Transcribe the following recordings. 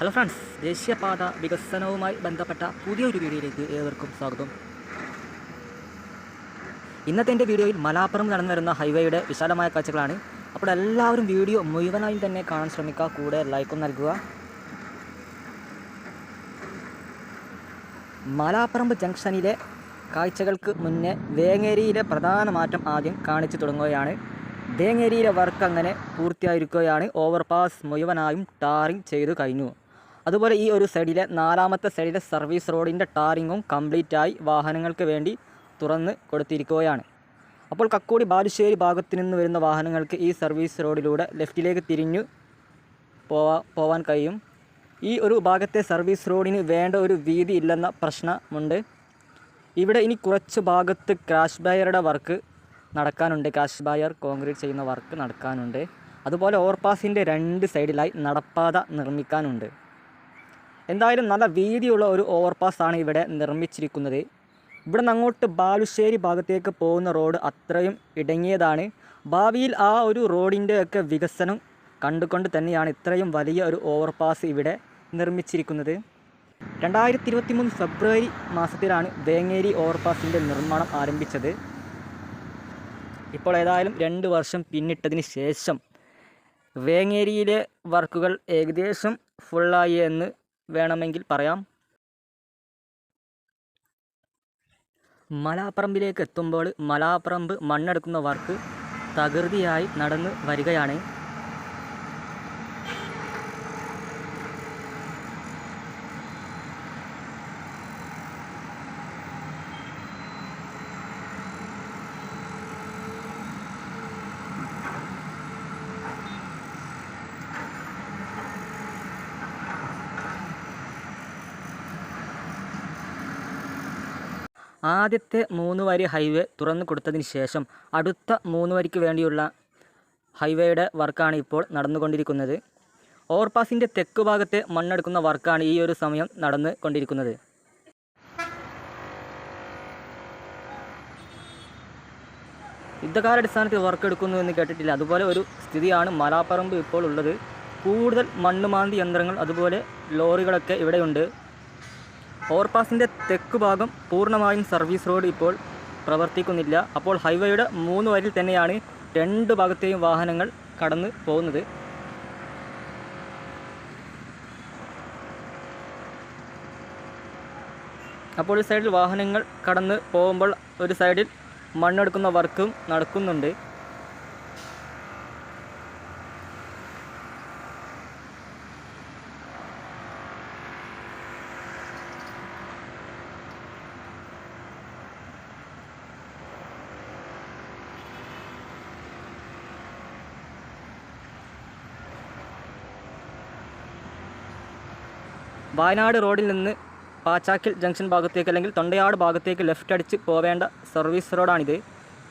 Hello friends ദേശീയപാത വികസനവുമായി ബന്ധപ്പെട്ട പുതിയൊരു വീഡിയോയിലേക്ക് ഏവർക്കും സ്വാഗതം. ഇന്നത്തെ എന്റെ വീഡിയോയിൽ മലാപ്പുറം നടന്നു വരുന്ന ഹൈവേയുടെ വിശാലമായ കാഴ്ചകളാണ്. അപ്പോൾ എല്ലാവരും വീഡിയോ മുഴുവനായും തന്നെ കാണാൻ ശ്രമിക്കുക കൂടെ ലൈക്കും നൽകുക. മലാപ്പറമ്പ് ജംഗ്ഷനിലെ കാഴ്ചകൾക്ക് മുന്നേ വേങ്ങേരിയിലെ പ്രധാന മാറ്റം ആദ്യം കാണിച്ചു തുടങ്ങുകയാണ്. വേങ്ങേരിയിലെ വർക്ക് അങ്ങനെ പൂർത്തിയായിരിക്കുകയാണ്. ഓവർപാസ് മുഴുവനായും ടാറിങ് ചെയ്തു കഴിഞ്ഞു. അതുപോലെ ഈ ഒരു സൈഡിലെ നാലാമത്തെ സൈഡിലെ സർവീസ് റോഡിന്റെ ടാറിങ്ങും കംപ്ലീറ്റായി വാഹനങ്ങൾക്ക് വേണ്ടി തുറന്ന് കൊടുത്തിരിക്കുകയാണ്. അപ്പോൾ കക്കോടി ബാലുശ്ശേരി ഭാഗത്തു നിന്ന് വരുന്ന വാഹനങ്ങൾക്ക് ഈ സർവീസ് റോഡിലൂടെ ലെഫ്റ്റിലേക്ക് തിരിഞ്ഞു പോവാ പോവാൻ കഴിയും. ഈ ഒരു ഭാഗത്തെ സർവീസ് റോഡിന് വേണ്ട ഒരു വീതി ഇല്ലെന്ന പ്രശ്നമുണ്ട്. ഇവിടെ ഇനി കുറച്ച് ഭാഗത്ത് ക്രാഷ് ബയറുടെ വർക്ക് നടക്കാനുണ്ട്. ക്രാഷ് ബയർ കോൺക്രീറ്റ് ചെയ്യുന്ന വർക്ക് നടക്കാനുണ്ട്. അതുപോലെ ഓവർപാസിന്റെ രണ്ട് സൈഡിലായി നടപ്പാത നിർമ്മിക്കാനുണ്ട്. എന്തായാലും നല്ല വീതിയുള്ള ഒരു ഓവർപാസ് ആണ് ഇവിടെ നിർമ്മിച്ചിരിക്കുന്നത്. ഇവിടെ നിന്ന് അങ്ങോട്ട് ബാലുശ്ശേരി ഭാഗത്തേക്ക് പോകുന്ന റോഡ് അത്രയും ഇടങ്ങിയതാണ്. ഭാവിയിൽ ആ ഒരു റോഡിന്റെയൊക്കെ വികസനം കണ്ടുകൊണ്ട് തന്നെയാണ് ഇത്രയും വലിയ ഒരു ഓവർപാസ് ഇവിടെ നിർമ്മിച്ചിരിക്കുന്നത്. രണ്ടായിരത്തി ഇരുപത്തി മൂന്ന് ഫെബ്രുവരി മാസത്തിലാണ് വേങ്ങേരി ഓവർപാസിന്റെ നിർമ്മാണം ആരംഭിച്ചത്. ഇപ്പോൾ ഏതായാലും രണ്ട് വർഷം പിന്നിട്ടതിന് ശേഷം വേങ്ങേരിയിലെ വർക്കുകൾ ഏകദേശം ഫുള്ളായി എന്ന് വേണമെങ്കിൽ പറയാം. മലാപ്പറമ്പിലേക്ക് എത്തുമ്പോൾ മലാപ്പറമ്പ് മണ്ണെടുക്കുന്ന വർക്ക് തകൃതിയായി നടന്ന് വരികയാണ്. ആദ്യത്തെ മൂന്ന് വരി ഹൈവേ തുറന്നു കൊടുത്തതിന് ശേഷം അടുത്ത മൂന്ന് വരിക്ക് വേണ്ടിയുള്ള ഹൈവേയുടെ വർക്കാണ് ഇപ്പോൾ നടന്നുകൊണ്ടിരിക്കുന്നത്. ഓവർപാസിന്റെ തെക്ക് ഭാഗത്തെ മണ്ണെടുക്കുന്ന വർക്കാണ് ഈ ഒരു സമയം നടന്നു കൊണ്ടിരിക്കുന്നത് യുദ്ധകാലാടിസ്ഥാനത്തിൽ വർക്ക് എടുക്കുന്നു എന്ന് കേട്ടിട്ടില്ല. അതുപോലെ ഒരു സ്ഥിതിയാണ് മലാപ്പറമ്പ് ഇപ്പോൾ ഉള്ളത്. കൂടുതൽ മണ്ണ് മാന്തി യന്ത്രങ്ങൾ അതുപോലെ ലോറികളൊക്കെ ഇവിടെയുണ്ട്. ഓവർപാസിന്റെ തെക്ക് ഭാഗം പൂർണമായും സർവീസ് റോഡ് ഇപ്പോൾ പ്രവർത്തിക്കുന്നില്ല. അപ്പോൾ ഹൈവേയുടെ മൂന്ന് വരിയിൽ തന്നെയാണ് രണ്ട് ഭാഗത്തെയും വാഹനങ്ങൾ കടന്ന് പോകുന്നത്. അപ്പോൾ ഒരു സൈഡിൽ വാഹനങ്ങൾ കടന്ന് പോകുമ്പോൾ ഒരു സൈഡിൽ മണ്ണെടുക്കുന്ന വർക്കും നടക്കുന്നുണ്ട്. വയനാട് റോഡിൽ നിന്ന് പാച്ചാക്കിൽ ജംഗ്ഷൻ ഭാഗത്തേക്ക് അല്ലെങ്കിൽ തൊണ്ടയാട് ഭാഗത്തേക്ക് ലെഫ്റ്റ് അടിച്ച് പോവേണ്ട സർവീസ് റോഡാണിത്.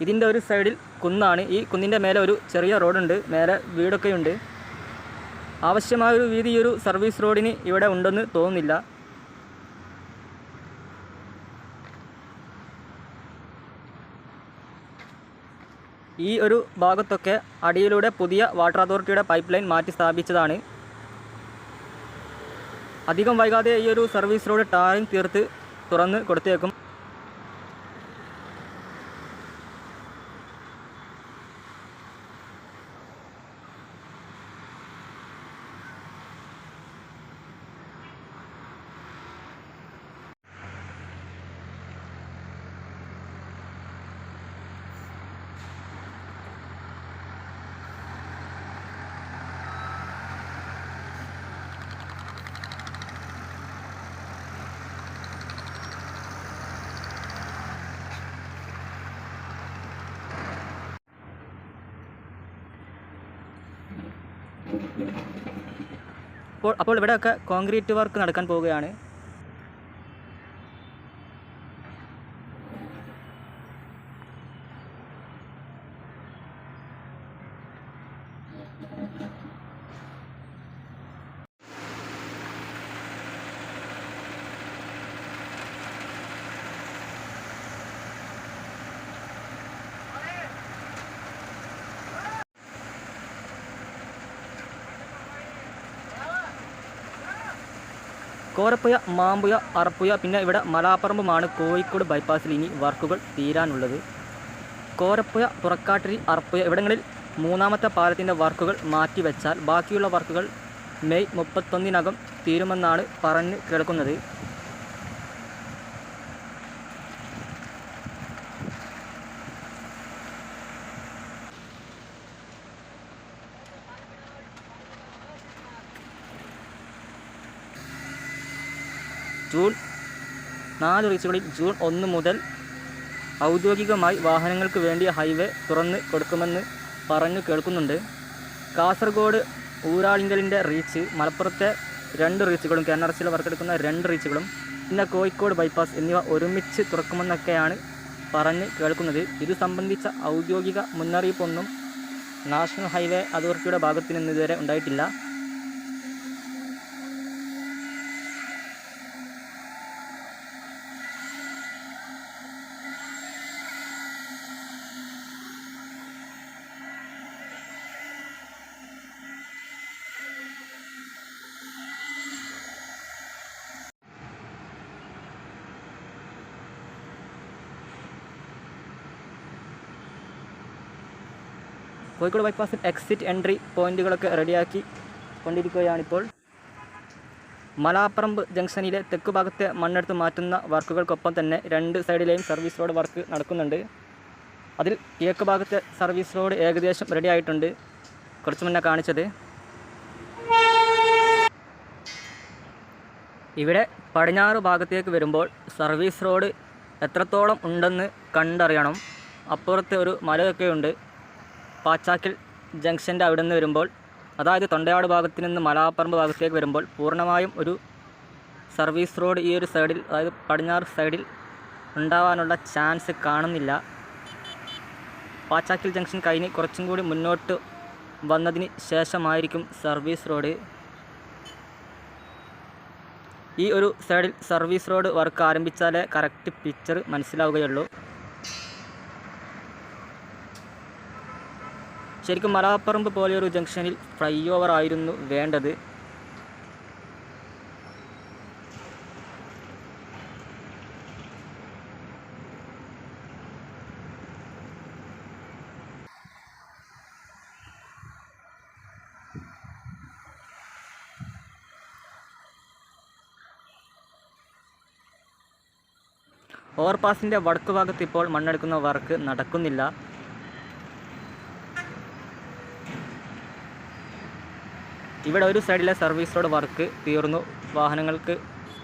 ഇതിന്റെ ഒരു സൈഡിൽ കുന്നാണ്. ഈ കുന്നിന്റെ മേലെ ഒരു ചെറിയ റോഡുണ്ട്. മേലെ വീടൊക്കെയുണ്ട്. ആവശ്യമായ ഒരു വീതി ഈ ഒരു സർവീസ് റോഡിന് ഇവിടെ ഉണ്ടെന്ന് തോന്നുന്നില്ല. ഈ ഒരു ഭാഗത്തൊക്കെ അടിയിലൂടെ പുതിയ വാട്ടർ അതോറിറ്റിയുടെ പൈപ്പ് ലൈൻ മാറ്റി സ്ഥാപിച്ചതാണ്. അധികം വൈകാതെ ഈ ഒരു സർവീസ് റോഡ് ടാറിങ് തീർത്ത് തുറന്ന് കൊടുത്തേക്കും. അപ്പോൾ അപ്പോൾ ഇവിടെയൊക്കെ കോൺക്രീറ്റ് വർക്ക് നടക്കാൻ പോവുകയാണ്. കോരപ്പുഴ മാമ്പുഴ അറപ്പുഴ പിന്നെ ഇവിടെ മലാപ്പറമ്പുമാണ് കോഴിക്കോട് ബൈപ്പാസിൽ ഇനി വർക്കുകൾ തീരാനുള്ളത്. കോരപ്പുഴ പുറക്കാട്ടിരി അറപ്പുഴ ഇവിടങ്ങളിൽ മൂന്നാമത്തെ പാലത്തിന്റെ വർക്കുകൾ മാറ്റിവെച്ചാൽ ബാക്കിയുള്ള വർക്കുകൾ മെയ് മുപ്പത്തൊന്നിനകം തീരുമെന്നാണ് പറഞ്ഞ് കേൾക്കുന്നത്. ജൂൺ നാല് റീച്ചുകളിൽ ജൂൺ ഒന്ന് മുതൽ ഔദ്യോഗികമായി വാഹനങ്ങൾക്ക് വേണ്ടി ഹൈവേ തുറന്ന് കൊടുക്കുമെന്ന് പറഞ്ഞു കേൾക്കുന്നുണ്ട്. കാസർഗോഡ് ഊരാളിങ്കലിന്റെ റീച്ച് മലപ്പുറത്തെ രണ്ട് റീച്ചുകളും കെ എൻ ആർ സിയിൽ വർക്കെടുക്കുന്ന രണ്ട് റീച്ചുകളും പിന്നെ കോഴിക്കോട് ബൈപ്പാസ് എന്നിവ ഒരുമിച്ച് തുറക്കുമെന്നൊക്കെയാണ് പറഞ്ഞ് കേൾക്കുന്നത്. ഇത് സംബന്ധിച്ച ഔദ്യോഗിക മുന്നറിയിപ്പൊന്നും നാഷണൽ ഹൈവേ അതോറിറ്റിയുടെ ഭാഗത്തു നിന്ന് ഇതുവരെ ഉണ്ടായിട്ടില്ല. കോഴിക്കോട് ബൈപ്പാസിൽ എക്സിറ്റ് എൻട്രി പോയിന്റുകളൊക്കെ റെഡിയാക്കി കൊണ്ടിരിക്കുകയാണിപ്പോൾ. മലാപ്പറമ്പ് ജംഗ്ഷനിലെ തെക്ക് ഭാഗത്തെ മണ്ണെടുത്ത് മാറ്റുന്ന വർക്കുകൾക്കൊപ്പം തന്നെ രണ്ട് സൈഡിലെയും സർവീസ് റോഡ് വർക്ക് നടക്കുന്നുണ്ട്. അതിൽ കിഴക്ക് ഭാഗത്തെ സർവീസ് റോഡ് ഏകദേശം റെഡി ആയിട്ടുണ്ട്. കുറച്ച് മുന്നേ കാണിച്ചത്. ഇവിടെ പടിഞ്ഞാറ് ഭാഗത്തേക്ക് വരുമ്പോൾ സർവീസ് റോഡ് എത്രത്തോളം ഉണ്ടെന്ന് കണ്ടറിയണം. അപ്പുറത്തെ ഒരു മലയൊക്കെ ഉണ്ട് പാച്ചാക്കിൽ ജംഗ്ഷന്റെ അവിടെ നിന്ന് വരുമ്പോൾ അതായത് തൊണ്ടയാട് ഭാഗത്ത് നിന്ന് മലാപ്പറമ്പ് ഭാഗത്തേക്ക് വരുമ്പോൾ പൂർണമായും ഒരു സർവീസ് റോഡ് ഈ ഒരു സൈഡിൽ അതായത് പടിഞ്ഞാറ് സൈഡിൽ ഉണ്ടാവാനുള്ള ചാൻസ് കാണുന്നില്ല. പാച്ചാക്കിൽ ജംഗ്ഷൻ കഴിഞ്ഞ് കുറച്ചും കൂടി മുന്നോട്ട് വന്നതിന് ശേഷമായിരിക്കും സർവീസ് റോഡ്. ഈ ഒരു സൈഡിൽ സർവീസ് റോഡ് വർക്ക് ആരംഭിച്ചാലേ കറക്റ്റ് പിക്ചർ മനസ്സിലാവുകയുള്ളൂ. ശരിക്കും മലാപ്പറമ്പ് പോലെയൊരു ജംഗ്ഷനിൽ ഫ്ലൈ ഓവർ ആയിരുന്നു വേണ്ടത്. ഓവർപാസിന്റെ വടക്ക് ഭാഗത്ത് ഇപ്പോൾ മണ്ണെടുക്കുന്ന വർക്ക് നടക്കുന്നില്ല. ഇവിടെ ഒരു സൈഡിലെ സർവീസ് റോഡ് വർക്ക് തീർന്നു. വാഹനങ്ങൾക്ക്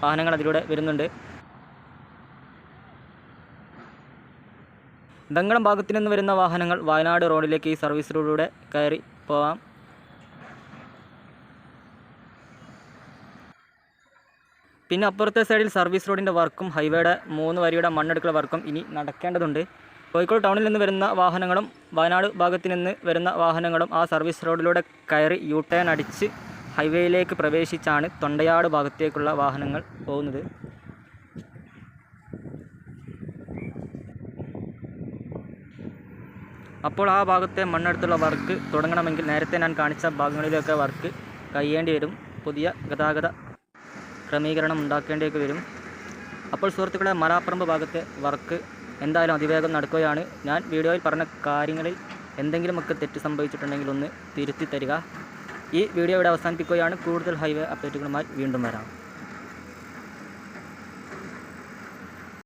വാഹനങ്ങൾ അതിലൂടെ വരുന്നുണ്ട്. ദങ്കളം ഭാഗത്തു നിന്ന് വരുന്ന വാഹനങ്ങൾ വയനാട് റോഡിലേക്ക് ഈ സർവീസ് റോഡിലൂടെ കയറി പോവാം പിന്നെ അപ്പുറത്തെ സൈഡിൽ സർവീസ് റോഡിന്റെ വർക്കും ഹൈവേയുടെ മൂന്ന് വരിയുടെ മണ്ണെടുക്കൽ വർക്കും ഇനി നടക്കേണ്ടതുണ്ട്. കോഴിക്കോട് ടൗണിൽ നിന്ന് വരുന്ന വാഹനങ്ങളും വയനാട് ഭാഗത്തു നിന്ന് വരുന്ന വാഹനങ്ങളും ആ സർവീസ് റോഡിലൂടെ കയറി യു ടേൺ അടിച്ച് ഹൈവേയിലേക്ക് പ്രവേശിച്ചാണ് തൊണ്ടയാട് ഭാഗത്തേക്കുള്ള വാഹനങ്ങൾ പോകുന്നത്. അപ്പോൾ ആ ഭാഗത്തെ മണ്ണെടുത്തുള്ള വർക്ക് തുടങ്ങണമെങ്കിൽ നേരത്തെ ഞാൻ കാണിച്ച ഭാഗങ്ങളിലൊക്കെ വർക്ക് കഴിയേണ്ടി വരും. പുതിയ ഗതാഗത ക്രമീകരണം ഉണ്ടാക്കേണ്ടിയൊക്കെ വരും. അപ്പോൾ സുഹൃത്തുക്കളെ മലാപ്പറമ്പ് ഭാഗത്തെ വർക്ക് എന്തായാലും അതിവേഗം നടക്കുകയാണ്. ഞാൻ വീഡിയോയിൽ പറഞ്ഞ കാര്യങ്ങളിൽ എന്തെങ്കിലുമൊക്കെ തെറ്റ് സംഭവിച്ചിട്ടുണ്ടെങ്കിൽ ഒന്ന് തിരുത്തി തരിക. ഈ വീഡിയോ ഇവിടെ അവസാനിപ്പിക്കുകയാണ്. കൂടുതൽ ഹൈവേ അപ്ഡേറ്റുകളുമായി വീണ്ടും വരാം.